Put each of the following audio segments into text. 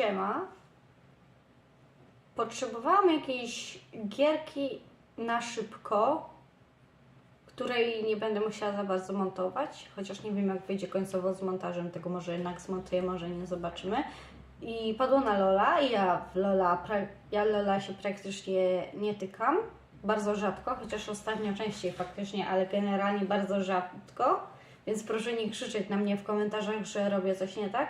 siema. Potrzebowałam jakiejś gierki na szybko, której nie będę musiała za bardzo montować, chociaż nie wiem jak wyjdzie końcowo z montażem, tego może jednak zmontuję, może nie zobaczymy. I padło na Lola i ja w Lola, ja Lola się praktycznie nie tykam, bardzo rzadko, chociaż ostatnio częściej faktycznie, ale generalnie bardzo rzadko, więc proszę nie krzyczeć na mnie w komentarzach, że robię coś nie tak.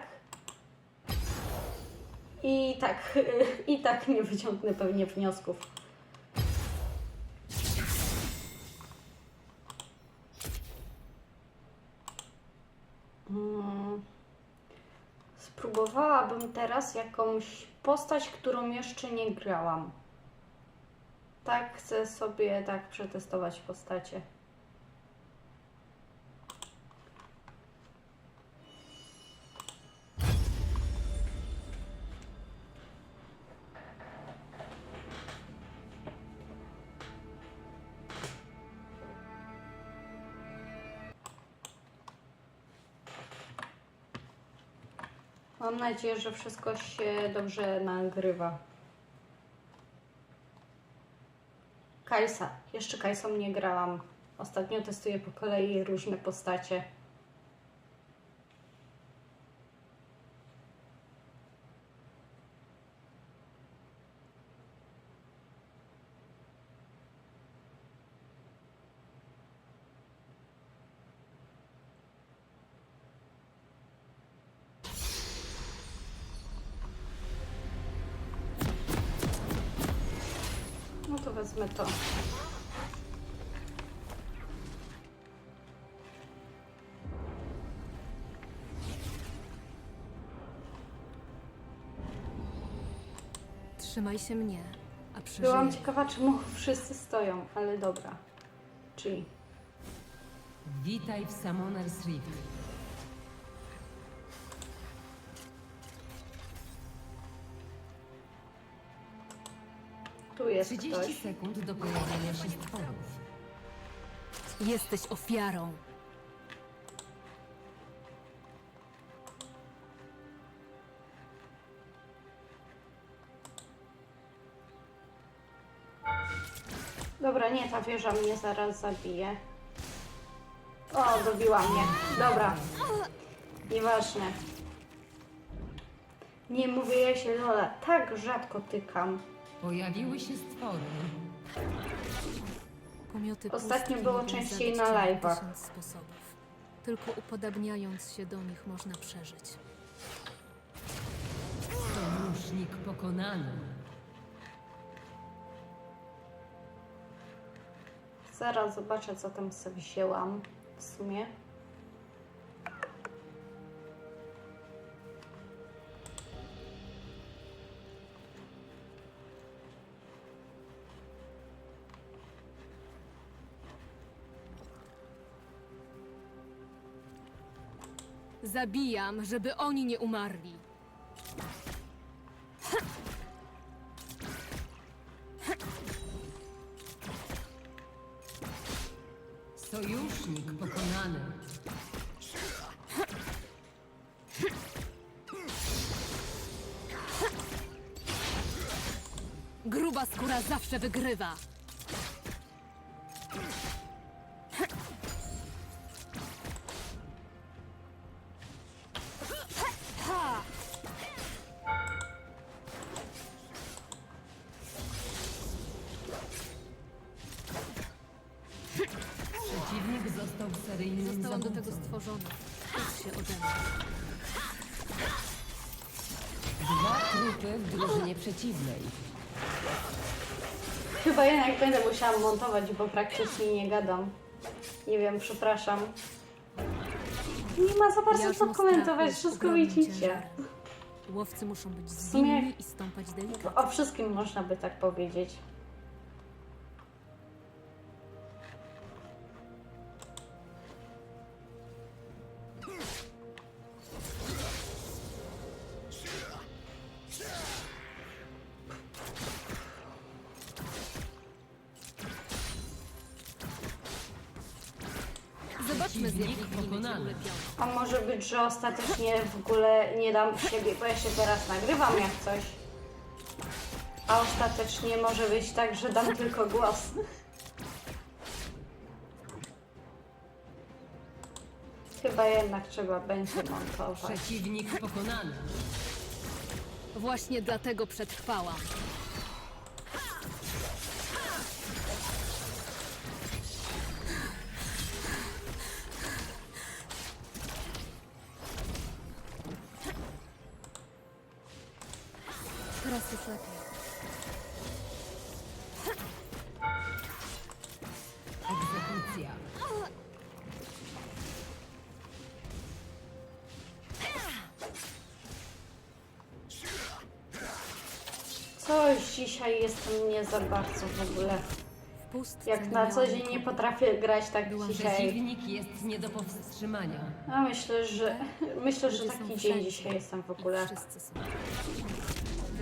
I tak, i tak nie wyciągnę pewnie wniosków. Mm. Spróbowałabym teraz jakąś postać, którą jeszcze nie grałam. Tak, chcę sobie tak przetestować postacie. Mam nadzieję, że wszystko się dobrze nagrywa. Kajsa. Jeszcze Kajsą nie grałam. Ostatnio testuję po kolei różne postacie. No to wezmę to. Trzymaj się mnie, a przeżyję. Byłam ciekawa, czemu wszyscy stoją, ale dobra. Czyli Witaj w Summoner's Rift. Tu jest 30 ktoś. sekund do pojawienia się stworów. Jesteś ofiarą. Dobra, nie, ta wieża mnie zaraz zabije. O, dobiła mnie. Dobra. Nieważne. Nie mówię ja się Lola, tak rzadko tykam. Pojawiły się stwory. Pomioty Ostatnio pustki było mogą częściej zabić na live'ach. tysiąc sposobów. Tylko upodabniając się do nich można przeżyć. Sojusznik pokonany. Zaraz zobaczę, co tam sobie wzięłam w sumie. Zabijam, żeby oni nie umarli. Sojusznik pokonany. Gruba skóra zawsze wygrywa. Dwa trupy w drużynie przeciwnej. Chyba jednak będę musiała montować, bo praktycznie nie gadam. Nie wiem, przepraszam. Nie ma za bardzo co komentować, wszystko widzicie. Łowcy muszą być sumie- zwinni i stąpać delikatnie. O wszystkim można by tak powiedzieć. Zobaczmy, z będzie pokonany. A może być, że ostatecznie w ogóle nie dam siebie, bo ja się teraz nagrywam jak coś. A ostatecznie może być tak, że dam tylko głos. Chyba jednak trzeba będzie montować. Przeciwnik pokonany. Właśnie dlatego przetrwałam. Już lepiej. Egzekucja. Coś dzisiaj jestem nie za bardzo w ogóle. W pustce Jak na co dzień nie potrafię grać tak Byłam dzisiaj. Przeciwnik jest nie do powstrzymania. No myślę, że myślę, że taki dzień dzisiaj jestem w ogóle. Wszyscy są.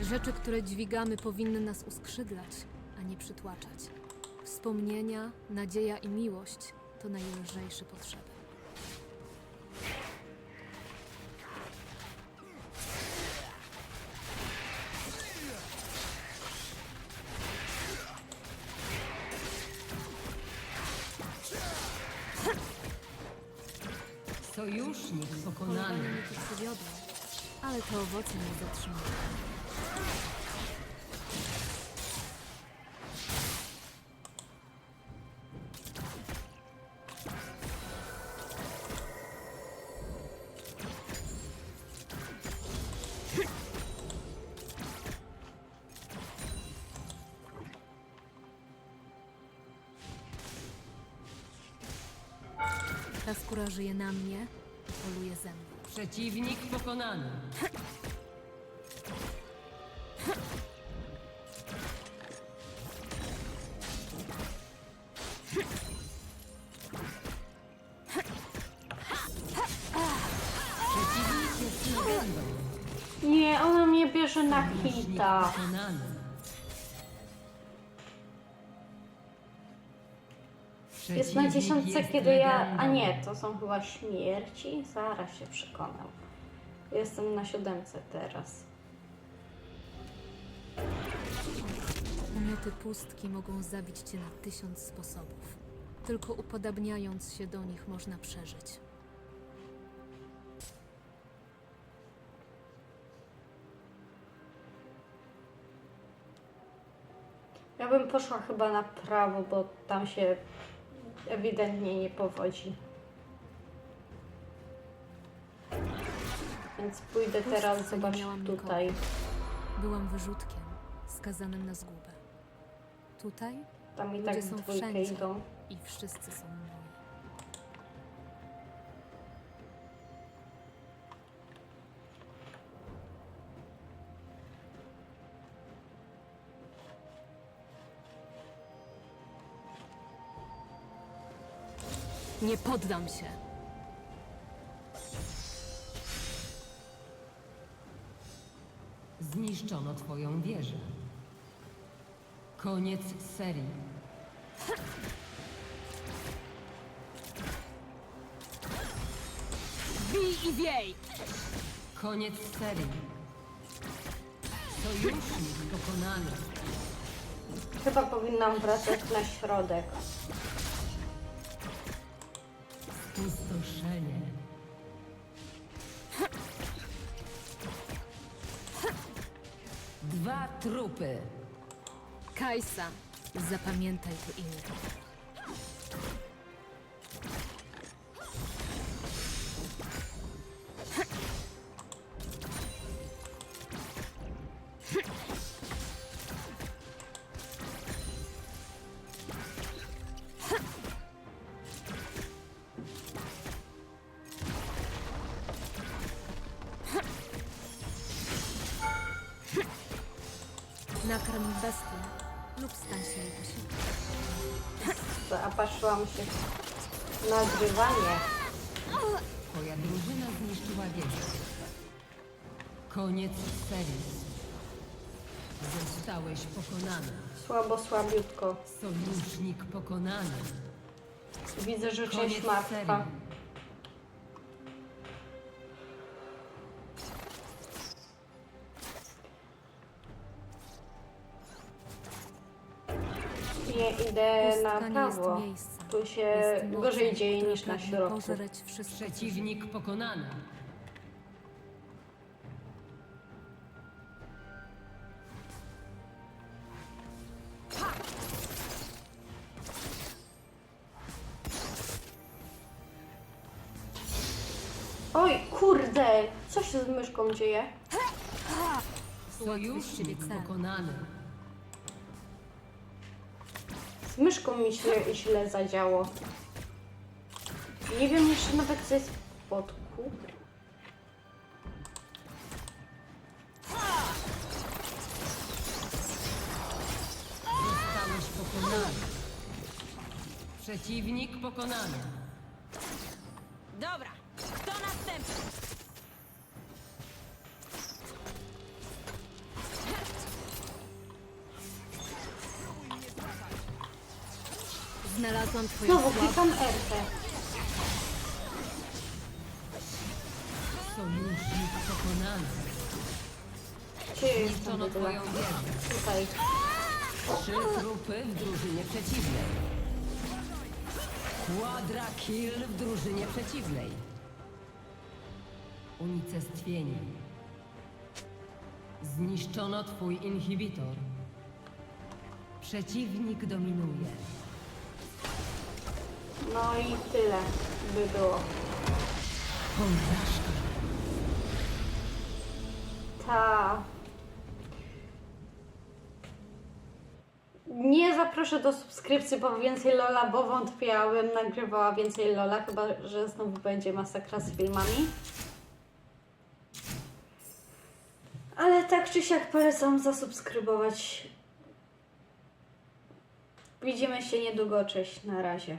Rzeczy, które dźwigamy, powinny nas uskrzydlać, a nie przytłaczać. Wspomnienia, nadzieja i miłość to najlżejsze potrzeby. Sojusznik pokonany. mnie tu przywiodło, ale te owoce nie zatrzymają. Ta skóra żyje na mnie poluje ze mną. Przeciwnik pokonany. hita. Jest na dziesiątce, kiedy ja... A nie, to są chyba śmierci. Zaraz się przekonam. Jestem na siódemce teraz. Umioty pustki mogą zabić cię na tysiąc sposobów. Tylko upodabniając się do nich można przeżyć. Ja bym poszła chyba na prawo, bo tam się ewidentnie nie powodzi. Więc pójdę teraz, Pustce nie zobacz miałam nikogo. tutaj. Byłam wyrzutkiem, skazanym na zgubę. Tutaj Tam i Ludzie tak w są dwójkę wszędzie. idą. i wszyscy są moi. Nie poddam się. Zniszczono twoją wieżę. Koniec serii. Bij i wiej! Koniec serii. Sojusznik pokonany. Chyba powinnam wracać na środek. Pustoszenie. Dwa trupy. Kajsa, zapamiętaj to imię. Nakarm bestię lub stań się jej posiłkiem. Zapatrzyłam się w nagrywanie. Twoja drużyna zniszczyła wieżę. Koniec serii. Zostałeś pokonany. Słabo, słabiutko. Sojusznik pokonany. Widzę, że Koniec część martwa. serii. Nie idę na Pustka nie prawo. Tu się Jest gorzej dzieje która niż na pragnie środku. pożreć wszystko, co Przeciwnik pokonany. Oj, kurde! Co się z myszką dzieje? Sojusznik pokonany. Myszką mi się źle zadziało. Nie wiem jeszcze nawet co jest w podku. Zostałeś pokonany. Przeciwnik pokonany. Dobra, Znalazłam twoją Znowu klikam RT. Sojusznik pokonany. Gdzie jest tam Zniszczono twoją wieżę. Tutaj. Trzy trupy w drużynie przeciwnej. Quadra kill w drużynie przeciwnej. Unicestwienie. Zniszczono twój inhibitor. Przeciwnik dominuje. No i tyle by było. Ta. Nie zaproszę do subskrypcji po więcej Lola, bo wątpię, abym nagrywała więcej Lola, chyba że znowu będzie masakra z filmami. Ale tak czy siak polecam zasubskrybować. Widzimy się niedługo, cześć, na razie.